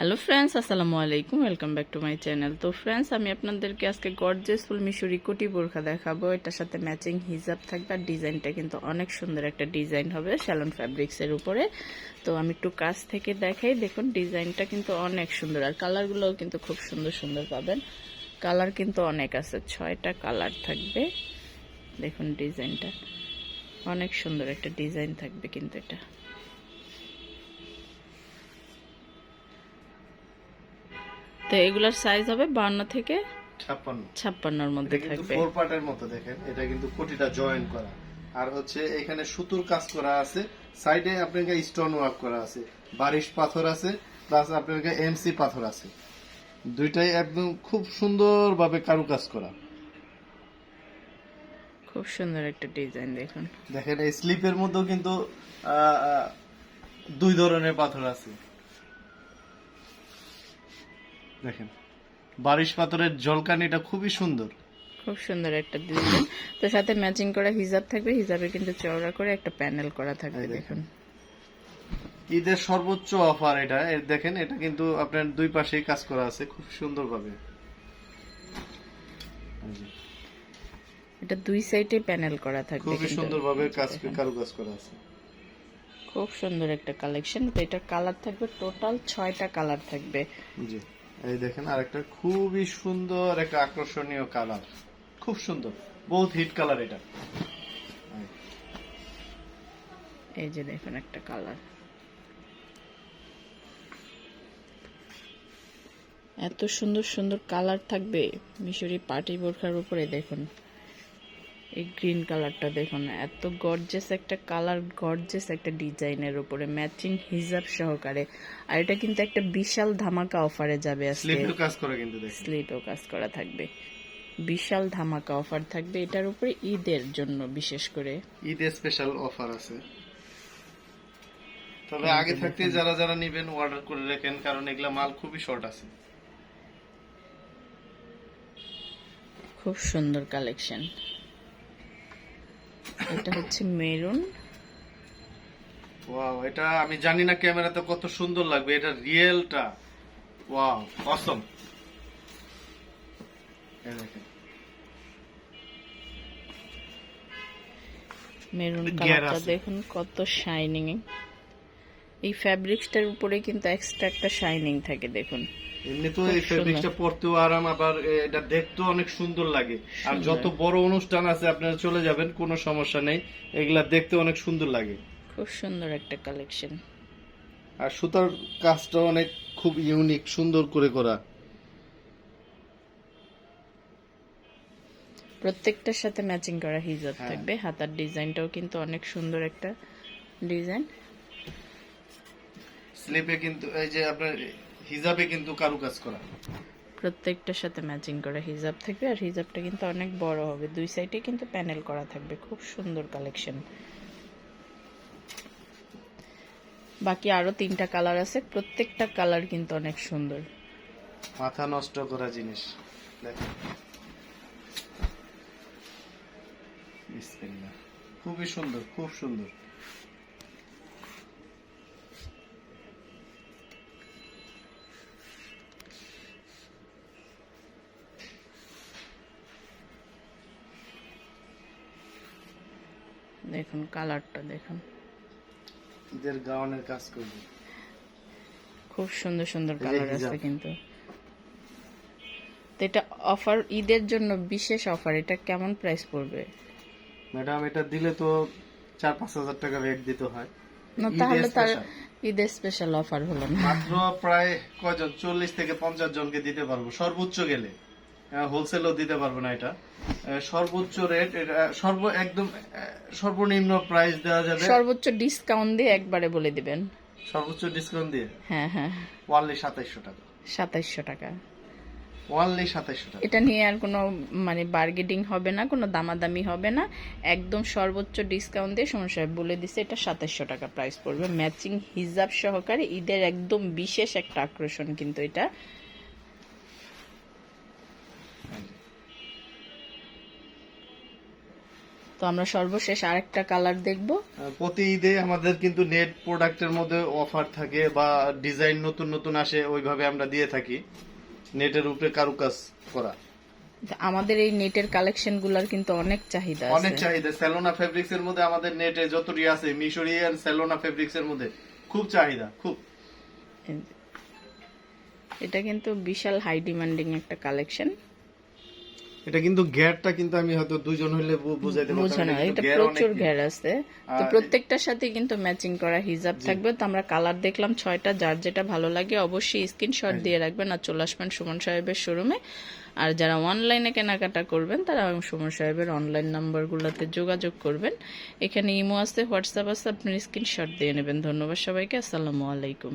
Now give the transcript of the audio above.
Hello friends আসসালামু আলাইকুম welcome back to my channel তো ফ্রেন্ডস আমি আপনাদেরকে আজকে গর্জেস ফুল মিশরি কোটি বোরখা দেখাবো। এটার সাথে ম্যাচিং হিজাব থাকবে আর ডিজাইনটা কিন্তু অনেক সুন্দর একটা ডিজাইন হবে শ্যালন ফ্যাব্রিক্সের উপরে। তো, আমি একটু কাছ থেকে দেখাই। দেখুন ডিজাইনটা কিন্তু অনেক সুন্দর আর কালারগুলোও কিন্তু খুব সুন্দর সুন্দর পাবেন। কালার কিন্তু অনেক আছে। ছয়টা কালার থাকবে। দেখুন ডিজাইনটা অনেক সুন্দর একটা ডিজাইন থাকবে কিন্তু এটা। তো এগুলার সাইজ হবে বান্ন থেকে ছাপ্পান্ন। ছাপ্পান্নর মধ্যে থাকবে। ফোর পার্টের মতো দেখেন এটা কিন্তু কোটিটা জয়েন করা। আর হচ্ছে এখানে সুতুর কাজ করা আছে সাইডে আপনাকে স্টোন ওয়ার্ক করা আছে বারিশ পাথর আছে প্লাস আপনাকে এমসি পাথর আছে। দুইটাই একদম খুব সুন্দরভাবে কারুকাজ করা। খুব সুন্দর একটা ডিজাইন দেখুন। দেখেন এই স্লিপের মধ্যেও কিন্তু দুই ধরনের পাথর আছে। দেখেন। বারিশ পাথরের জলকানিটা খুবই সুন্দর। খুব সুন্দর একটা ডিজাইন তো সাথে ম্যাচিং করা হিজাব থাকবে। হিজাবে কিন্তু চওড়া করে একটা প্যানেল করা থাকবে দেখুন। ঈদের সর্বোচ্চ অফার এটা। এর দেখেন এটা কিন্তু আপনার দুই পাশেই কাজ করা আছে খুব সুন্দর ভাবে এটা দুই সাইডে প্যানেল করা থাকবে খুবই কিন্তু। সুন্দর ভাবে কাজ কারুকাজ করা আছে। খুব সুন্দর একটা কালেকশন তো এটা কালার থাকবে টোটাল ছয়টা কালার থাকবে। জি। এই দেখেন আরেকটা খুবই সুন্দর একটা আকর্ষণীয় কালার। খুব সুন্দর। বহুত হিট কালার এটা। এই যে দেখেন একটা কালার। এত সুন্দর সুন্দর কালার থাকবে মিশরি পার্টি বোরখার উপরে, দেখুন। এই গ্রিন কালারটা দেখুন এত গর্জেস একটা কালার গর্জেস একটা ডিজাইনের উপরে ম্যাচিং হিজাব সহকারে। আর এটা কিন্তু একটা বিশাল ধামাকা অফারে যাবে আজকে। স্লিপের কাজ করা কিন্তু দেখেন স্লিপও কাজ করা থাকবে। বিশাল ধামাকা অফার থাকবে। এটার উপরে ঈদের জন্য বিশেষ করে। ঈদে স্পেশাল অফার আছে। তবে আগে থাকতে যারা যারা নেবেন অর্ডার করে রাখেন কারণ এগুলা মাল খুবই শর্ট আছে। খুব সুন্দর কালেকশন এটা হচ্ছে মেরুন। ওয়াও এটা আমি জানি না ক্যামেরাতে কত সুন্দর লাগবে এটা রিয়েলটা। ওয়াও অসম মেরুন কালারটা। দেখুন কত শাইনিং এই ফ্যাব্রিক্সটার উপরে কিন্তু এক্সট্রা একটা শাইনিং থাকে দেখুন। এমনি তো এই পরতেও আরাম আবার এটা দেখতেও অনেক সুন্দর লাগে। আর যত বড় অনুষ্ঠান আছে আপনারা চলে যাবেন কোনো সমস্যা নেই। এগুলা দেখতে অনেক সুন্দর লাগে। খুব সুন্দর একটা কালেকশন আর সুতার কাজটা অনেক খুব ইউনিক সুন্দর করে করা। প্রত্যেকটার সাথে ম্যাচিং করা হিজাব হ্যাঁ। থাকবে। হাতার ডিজাইনটাও কিন্তু অনেক সুন্দর একটা ডিজাইন স্লিপে কিন্তু এই যে আপনার হিজাবে কিন্তু কারুকাজ করা। প্রত্যেকটার সাথে ম্যাচিং করা হিজাব থাকবে আর হিজাবটা কিন্তু অনেক বড় হবে। দুই সাইডে কিন্তু প্যানেল করা থাকবে খুব সুন্দর কালেকশন বাকি আরও তিনটা কালার আছে প্রত্যেকটা কালার কিন্তু অনেক সুন্দর। মাথা নষ্ট করা জিনিস। খুবই সুন্দর খুব সুন্দর। দেখুন কালারটা দেখুন। ঈদের গাউনের কাজ করবে। খুব সুন্দর সুন্দর কালার আছে কিন্তু। তো এটা অফার ঈদের জন্য বিশেষ অফার এটা কেমন প্রাইস পড়বে? ম্যাডাম এটা দিলে তো চার পাঁচ হাজার টাকা রেট দিতে হয়। না তাহলে তার ঈদের স্পেশাল অফার হলো না। মাত্র প্রায় কয়জন? চল্লিশ থেকে পঞ্চাশ জনকে দিতে পারব সর্বোচ্চ গেলে। হোলসেলও দিতে পারব না এটা। সর্বোচ্চ রেট এটা সর্ব একদম সর্বনিম্ন প্রাইস দেওয়া যাবে। সর্বোচ্চ ডিসকাউন্ট দিয়ে একবারে বলে দিবেন। সর্বোচ্চ ডিসকাউন্ট দিয়ে? হ্যাঁ হ্যাঁ। ওয়ানলি সাতাইশশো টাকা। সাতাইশশো টাকা। ওয়ানলি সাতাইশশো টাকা। এটা নিয়ে আর কোনো মানে বার্গেটিং হবে না কোনো দামাদামি হবে না। একদম সর্বোচ্চ ডিসকাউন্ট দিয়ে সমস্যা বলে দিছে এটা সাতাশশো টাকা প্রাইস পড়বে। ম্যাচিং হিজাব সহকারে ঈদের একদম বিশেষ একটা আকর্ষণ কিন্তু এটা। তো আমরা সর্বশেষ আরেকটা কালার দেখব। প্রতি ঈদে আমাদের কিন্তু নেট প্রোডাক্টের মধ্যে অফার থাকে বা ডিজাইন নতুন নতুন আসে ওইভাবে আমরা দিয়ে থাকি। নেটের উপরে কারুকাজ করা। আমাদের এই নেটের কালেকশনগুলার কিন্তু অনেক চাহিদা অনেক চাহিদা। সেলোনা ফেব্রিক্স এর মধ্যে আমাদের নেটে যতটি আছে মিশরি আর সেলোনা ফেব্রিক্স এর মধ্যে খুব চাহিদা খুব। এটা কিন্তু বিশাল হাই ডিমান্ডিং একটা কালেকশন এটা কিন্তু গ্যারটা কিন্তু আমি হয়তো দুজন হইলে বুঝাই দেবো বোঝানো কারণ এটা প্রচুর ঘের আছে। তো প্রত্যেকটার সাথে কিন্তু ম্যাচিং করা হিজাব থাকবে। তো আমরা কালার দেখলাম ছয়টা যার যেটা ভালো লাগে অবশ্যই স্ক্রিনশট দিয়ে রাখবেন। আর চলে আসবেন সুমন সাহেবের শোরুমে আর যারা অনলাইনে কেনাকাটা করবেন তারা সুমন সাহেবের অনলাইন নাম্বারগুলোতে যোগাযোগ করবেন। এখানে ইমো আছে হোয়াটসঅ্যাপ আছে আপনার স্ক্রিনশট দিয়ে নেবেন। ধন্যবাদ সবাইকে আসসালামু আলাইকুম।